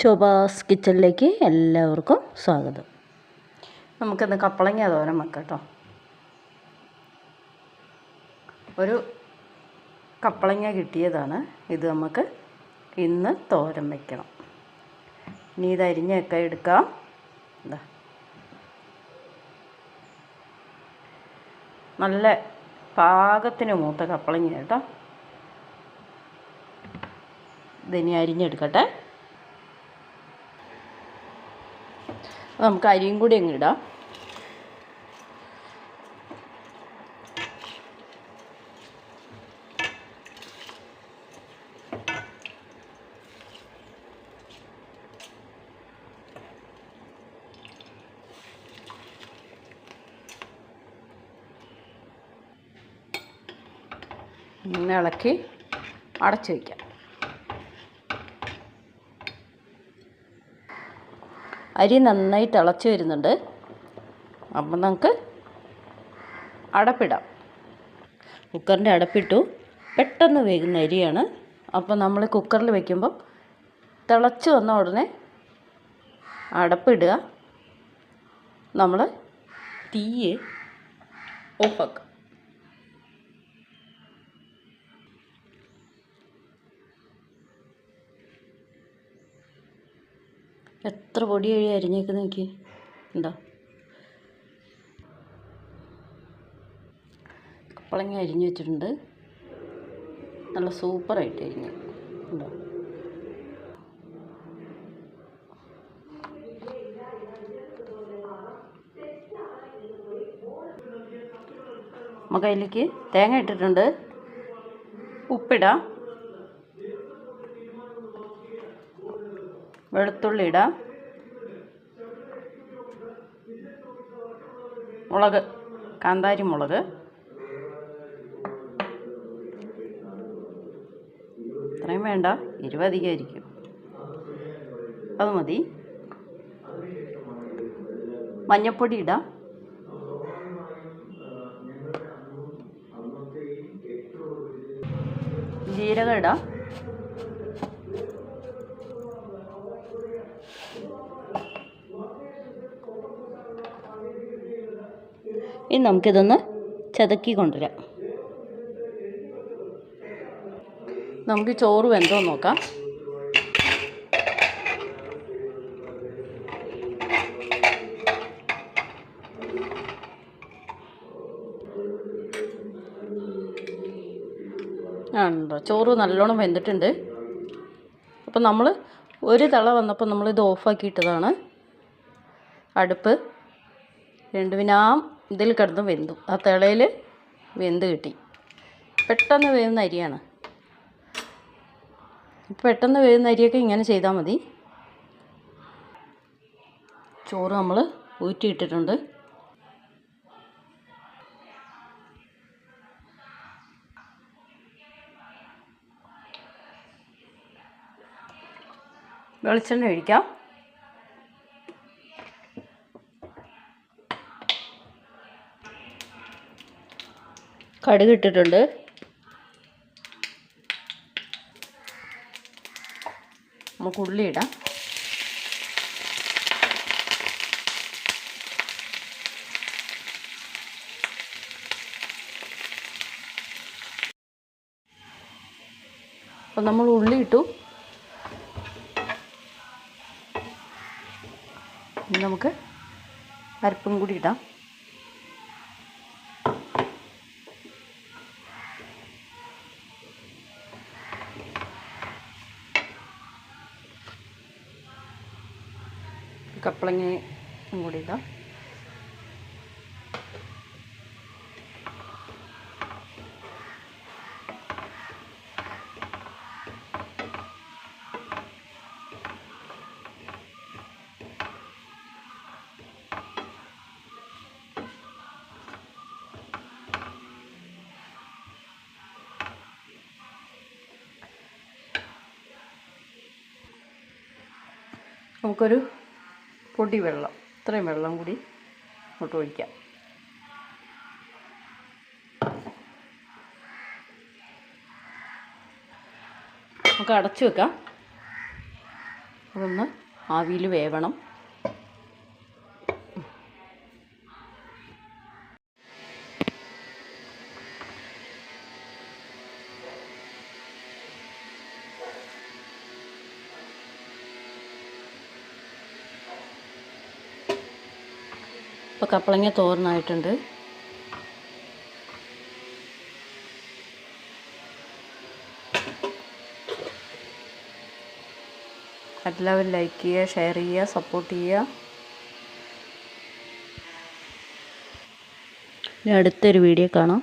ശോഭാസ് കിച്ചണിലേക്ക് എല്ലാവർക്കും സ്വാഗതം. നമുക്കിന്ന് കപ്പളങ്ങ തോരൻ വെക്കാം ഒരു കപ്പളങ്ങ കിട്ടിയതാണ്. ഇത് നമുക്ക് ഇന്ന് തോരൻ വയ്ക്കണം ഇനി ഇത് അരിഞ്ഞൊക്കെ എടുക്കാം. എന്താ നല്ല പാകത്തിന് മൂത്ത കപ്പളങ്ങ കേട്ടോ. ഇതിനി അരിഞ്ഞെടുക്കട്ടെ. നമുക്ക് അരിയും കൂടി അങ്ങ് ഇടാം. ഇളക്കി അടച്ചു വയ്ക്കാം. അരി നന്നായി തിളച്ച് വരുന്നുണ്ട്. അപ്പം നമുക്ക് അടപ്പിടാം. കുക്കറിന്റെ അടപ്പിട്ടു. പെട്ടെന്ന് വേകുന്ന അരിയാണ്. അപ്പോൾ നമ്മൾ കുക്കറിൽ വെക്കുമ്പോൾ തിളച്ച് വന്ന ഉടനെ അടപ്പിടുക. നമ്മൾ തീയെ ഓഫാക്കുക. എത്ര പൊടി വഴി അരിഞ്ഞേക്കുന്ന നോക്കി ഉണ്ടോ കപ്പളങ്ങ അരിഞ്ഞു വെച്ചിട്ടുണ്ട്. നല്ല സൂപ്പറായിട്ട് അരിഞ്ഞു. ഉണ്ടോ നമുക്ക് അതിലേക്ക് തേങ്ങ ഇട്ടിട്ടുണ്ട്. ഉപ്പിടാം. വെളുത്തുള്ളി ഇടാം മുളക് കാന്താരി മുളക്. അത്രയും വേണ്ട. ഇരുപതികമായിരിക്കും അത് മതി. മഞ്ഞപ്പൊടി ഇടാം ജീരകം ഇടാം ഇനി നമുക്കിതൊന്ന് ചതക്കി കൊണ്ടുവരാം നമുക്ക് ചോറ് വെന്തോ നോക്കാം. ആ ചോറ് നല്ലോണം വെന്തിട്ടുണ്ട്. അപ്പം നമ്മൾ ഒരു തള വന്നപ്പോൾ നമ്മളിത് ഓഫാക്കിയിട്ടതാണ്. അടുപ്പ്. രണ്ട് ആ ഇതിൽ കിടന്ന് വെന്തു. ആ തിളയിൽ വെന്ത് കിട്ടി. പെട്ടെന്ന് വേവുന്ന അരിയാണ്. പെട്ടെന്ന് വേവുന്ന അരിയൊക്കെ ഇങ്ങനെ ചെയ്താൽ മതി. ചോറ് നമ്മൾ ഊറ്റിയിട്ടിട്ടുണ്ട്. വെളിച്ചെണ്ണ ഒഴിക്കാം. കടുക് ഇട്ടിട്ടുണ്ട്. നമുക്ക് ഉള്ളി ഇടാം. അപ്പം നമ്മൾ ഉള്ളി ഇട്ടു. നമുക്ക് അരപ്പും കൂടി ഇടാം. കപ്പളങ്ങയും കൂടി ഇടാം നമുക്കൊരു പൊടി വെള്ളം ഇത്രയും വെള്ളം കൂടി ഇങ്ങോട്ട് ഒഴിക്കാം. നമുക്ക് അടച്ചു വെക്കാം. അതൊന്ന് ആവിയിൽ വേവണം. ഇപ്പോൾ കപ്പളങ്ങ തോരനായിട്ടുണ്ട്. എല്ലാവരും ലൈക്ക് ചെയ്യുക ഷെയർ ചെയ്യുക സപ്പോർട്ട് ചെയ്യുക. ഇനി അടുത്തൊരു വീഡിയോ കാണാം.